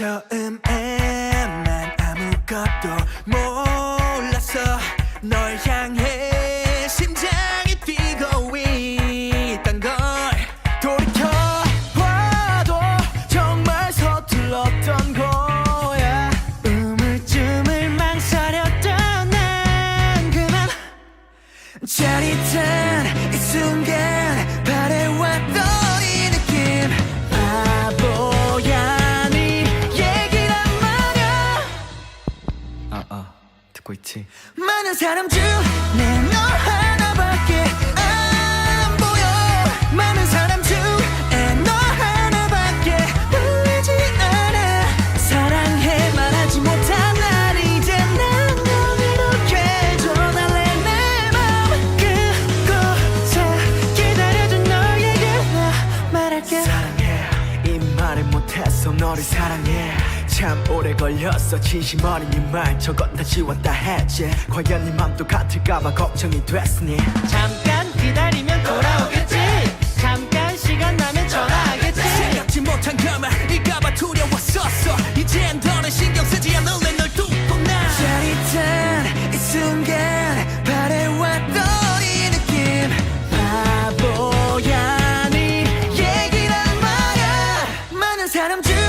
처음엔 난 아무것도 몰랐어. 널 향해 심장이 뛰고 있단 걸 돌이켜 봐도 정말 서툴렀던 거야. 우물쭈물 망설였던 난 그만. 짜릿한 이 순간 있지. 많은 사람 중내 못했어 너를 사랑해. 참 오래 걸렸어. 진심 어린 이말 저건 다 지웠다 했지. 과연 네 맘도 같을까봐 걱정이 됐으니. 잠깐 기다리면 돌아오겠 많은